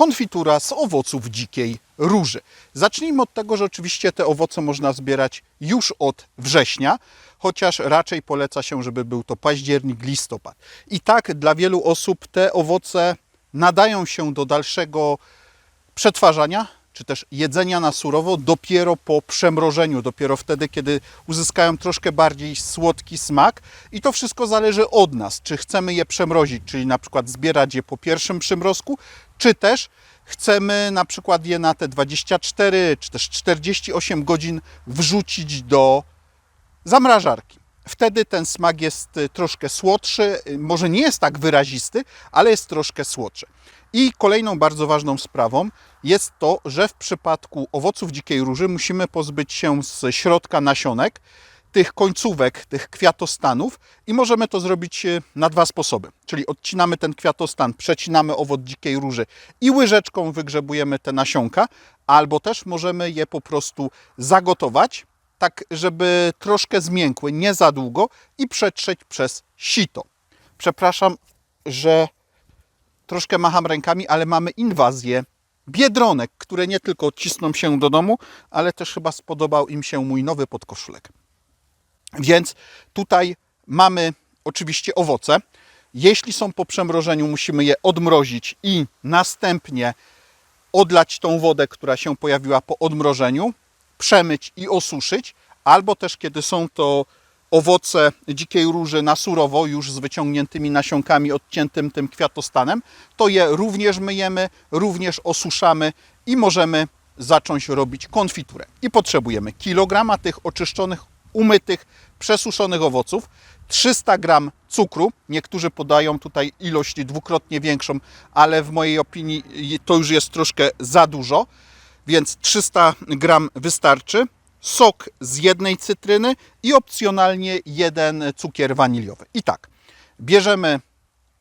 konfitura z owoców dzikiej róży. Zacznijmy od tego, że oczywiście te owoce można zbierać już od września, chociaż raczej poleca się, żeby był to październik, listopad. I tak dla wielu osób te owoce nadają się do dalszego przetwarzania, czy też jedzenia na surowo dopiero po przemrożeniu, dopiero wtedy, kiedy uzyskają troszkę bardziej słodki smak. I to wszystko zależy od nas, czy chcemy je przemrozić, czyli na przykład zbierać je po pierwszym przymrozku, czy też chcemy na przykład je na te 24 czy też 48 godzin wrzucić do zamrażarki. Wtedy ten smak jest y, troszkę słodszy, y, może nie jest tak wyrazisty, ale jest troszkę słodszy. I kolejną bardzo ważną sprawą jest to, że w przypadku owoców dzikiej róży musimy pozbyć się z środka nasionek, tych końcówek, tych kwiatostanów i możemy to zrobić y, na dwa sposoby. Czyli odcinamy ten kwiatostan, przecinamy owoc dzikiej róży i łyżeczką wygrzebujemy te nasionka, albo też możemy je po prostu zagotować, tak żeby troszkę zmiękły, nie za długo i przetrzeć przez sito. Przepraszam, że troszkę macham rękami, ale mamy inwazję biedronek, które nie tylko odcisną się do domu, ale też chyba spodobał im się mój nowy podkoszulek. Więc tutaj mamy oczywiście owoce. Jeśli są po przemrożeniu, musimy je odmrozić i następnie odlać tą wodę, która się pojawiła po odmrożeniu, przemyć i osuszyć, albo też kiedy są to owoce dzikiej róży na surowo, już z wyciągniętymi nasionkami, odciętym tym kwiatostanem, to je również myjemy, również osuszamy i możemy zacząć robić konfiturę. I potrzebujemy kilograma tych oczyszczonych, umytych, przesuszonych owoców, 300 gram cukru. Niektórzy podają tutaj ilość dwukrotnie większą, ale w mojej opinii to już jest troszkę za dużo, więc 300 gram wystarczy. Sok z jednej cytryny i opcjonalnie jeden cukier waniliowy. I tak, bierzemy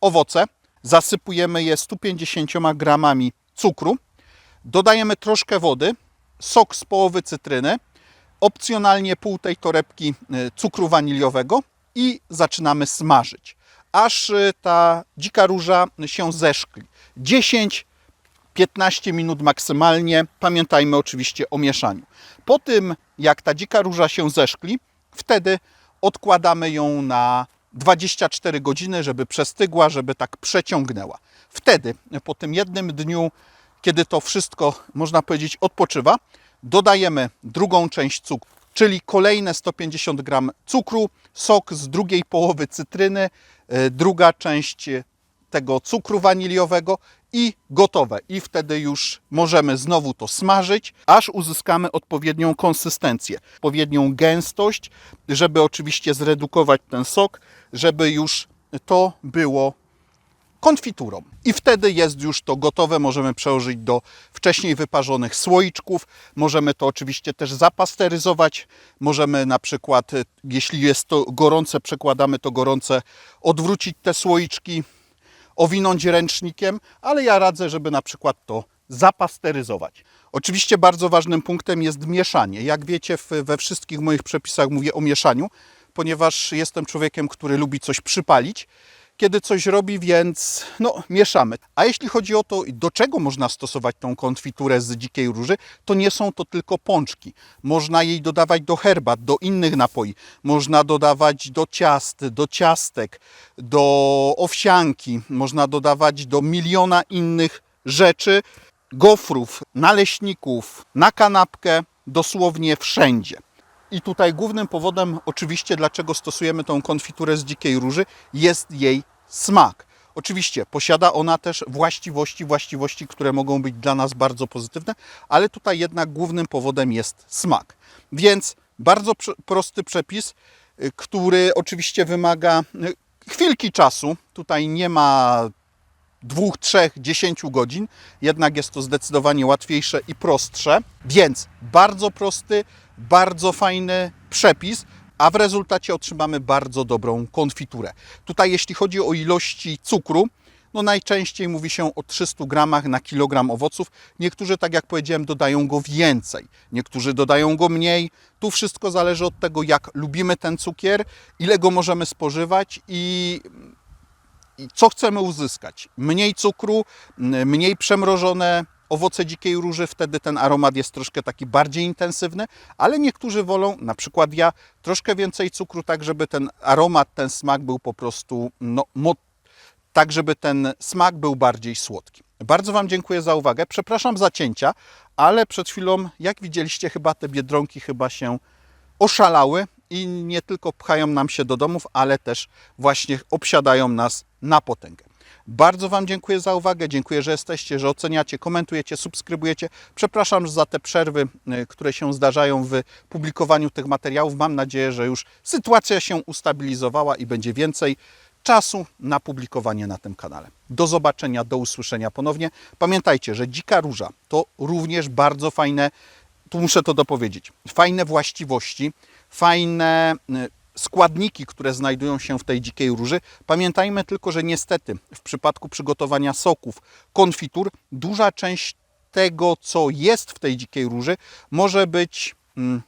owoce, zasypujemy je 150 gramami cukru, dodajemy troszkę wody, sok z połowy cytryny, opcjonalnie pół tej torebki y, cukru waniliowego i zaczynamy smażyć, aż y, ta dzika róża się zeszkli. 10 15 minut maksymalnie. Pamiętajmy oczywiście o mieszaniu. Po tym, jak ta dzika róża się zeszkli, wtedy odkładamy ją na 24 godziny, żeby przestygła, żeby tak przeciągnęła. Wtedy, po tym jednym dniu, kiedy to wszystko, można powiedzieć, odpoczywa, dodajemy drugą część cukru, czyli kolejne 150 gram cukru, sok z drugiej połowy cytryny, y, druga część tego cukru waniliowego i gotowe. I wtedy już możemy znowu to smażyć, aż uzyskamy odpowiednią konsystencję, odpowiednią gęstość, żeby oczywiście zredukować ten sok, żeby już to było konfiturą. I wtedy jest już to gotowe, możemy przełożyć do wcześniej wyparzonych słoiczków. Możemy to oczywiście też zapasteryzować. Możemy na przykład, jeśli jest to gorące, przekładamy to gorące, odwrócić te słoiczki, owinąć ręcznikiem, ale ja radzę, żeby na przykład to zapasteryzować. Oczywiście bardzo ważnym punktem jest mieszanie. Jak wiecie, we wszystkich moich przepisach mówię o mieszaniu, ponieważ jestem człowiekiem, który lubi coś przypalić. Kiedy coś robi, więc no, mieszamy. A jeśli chodzi o to, do czego można stosować tą konfiturę z dzikiej róży, to nie są to tylko pączki. Można jej dodawać do herbat, do innych napoi. Można dodawać do ciast, do ciastek, do owsianki. Można dodawać do miliona innych rzeczy, gofrów, naleśników, na kanapkę, dosłownie wszędzie. I tutaj głównym powodem, oczywiście, dlaczego stosujemy tą konfiturę z dzikiej róży, jest jej smak. Oczywiście posiada ona też właściwości, właściwości, które mogą być dla nas bardzo pozytywne, ale tutaj jednak głównym powodem jest smak. Więc bardzo prosty przepis, y, który oczywiście wymaga y, chwilki czasu. Tutaj nie ma dwóch, trzech, dziesięciu godzin, jednak jest to zdecydowanie łatwiejsze i prostsze. Więc bardzo prosty, bardzo fajny przepis, a w rezultacie otrzymamy bardzo dobrą konfiturę. Tutaj, jeśli chodzi o ilości cukru, no najczęściej mówi się o 300 gramach na kilogram owoców. Niektórzy, tak jak powiedziałem, dodają go więcej, niektórzy dodają go mniej. Tu wszystko zależy od tego, jak lubimy ten cukier, ile go możemy spożywać i co chcemy uzyskać? Mniej cukru, mniej przemrożone owoce dzikiej róży, wtedy ten aromat jest troszkę taki bardziej intensywny, ale niektórzy wolą, na przykład ja, troszkę więcej cukru, tak żeby ten aromat, ten smak był po prostu no, tak żeby ten smak był bardziej słodki. Bardzo Wam dziękuję za uwagę. Przepraszam za cięcia, ale przed chwilą, jak widzieliście, chyba te biedronki chyba się oszalały i nie tylko pchają nam się do domów, ale też właśnie obsiadają nas na potęgę. Bardzo Wam dziękuję za uwagę, dziękuję, że jesteście, że oceniacie, komentujecie, subskrybujecie. Przepraszam za te przerwy, y, które się zdarzają w publikowaniu tych materiałów. Mam nadzieję, że już sytuacja się ustabilizowała i będzie więcej czasu na publikowanie na tym kanale. Do zobaczenia, do usłyszenia ponownie. Pamiętajcie, że dzika róża to również bardzo fajne, tu muszę to dopowiedzieć, fajne właściwości, fajne y, składniki, które znajdują się w tej dzikiej róży. Pamiętajmy tylko, że niestety w przypadku przygotowania soków, konfitur, duża część tego, co jest w tej dzikiej róży, może być mm,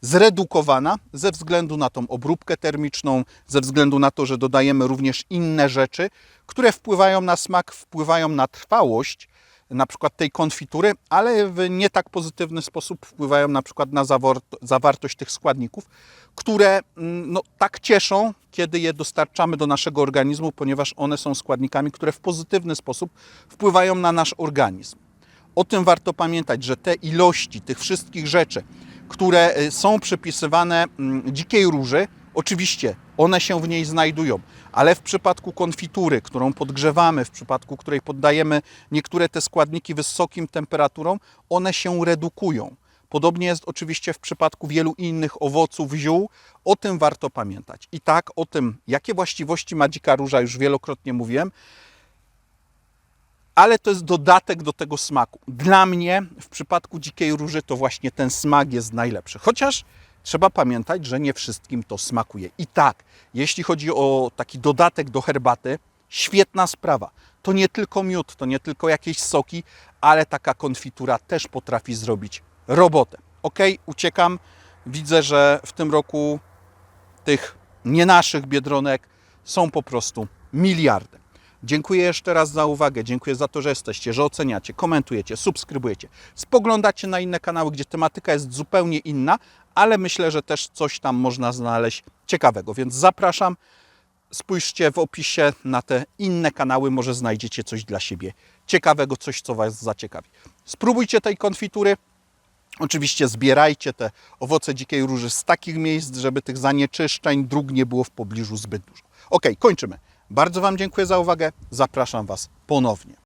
zredukowana ze względu na tą obróbkę termiczną, ze względu na to, że dodajemy również inne rzeczy, które wpływają na smak, wpływają na trwałość na przykład tej konfitury, ale w nie tak pozytywny sposób wpływają na przykład na zawartość tych składników, które mm, no, tak cieszą, kiedy je dostarczamy do naszego organizmu, ponieważ one są składnikami, które w pozytywny sposób wpływają na nasz organizm. O tym warto pamiętać, że te ilości tych wszystkich rzeczy, które y, są przypisywane mm, dzikiej róży, oczywiście one się w niej znajdują, ale w przypadku konfitury, którą podgrzewamy, w przypadku której poddajemy niektóre te składniki wysokim temperaturą, one się redukują. Podobnie jest oczywiście w przypadku wielu innych owoców, ziół. O tym warto pamiętać. I tak o tym, jakie właściwości ma dzika róża, już wielokrotnie mówiłem ale to jest dodatek do tego smaku. Dla mnie w przypadku dzikiej róży to właśnie ten smak jest najlepszy. Chociaż trzeba pamiętać, że nie wszystkim to smakuje. I tak, jeśli chodzi o taki dodatek do herbaty, świetna sprawa. To nie tylko miód, to nie tylko jakieś soki, ale taka konfitura też potrafi zrobić robotę. Ok, uciekam. Widzę, że w tym roku tych nie naszych biedronek są po prostu miliardy. Dziękuję jeszcze raz za uwagę, dziękuję za to, że jesteście, że oceniacie, komentujecie, subskrybujecie, spoglądacie na inne kanały, gdzie tematyka jest zupełnie inna, ale myślę, że też coś tam można znaleźć ciekawego, więc zapraszam. Spójrzcie w opisie na te inne kanały, może znajdziecie coś dla siebie ciekawego, coś, co Was zaciekawi. Spróbujcie tej konfitury, Oczywiście zbierajcie te owoce dzikiej róży z takich miejsc, żeby tych zanieczyszczeń, dróg nie było w pobliżu zbyt dużo. Ok, kończymy. Bardzo Wam dziękuję za uwagę. Zapraszam Was ponownie.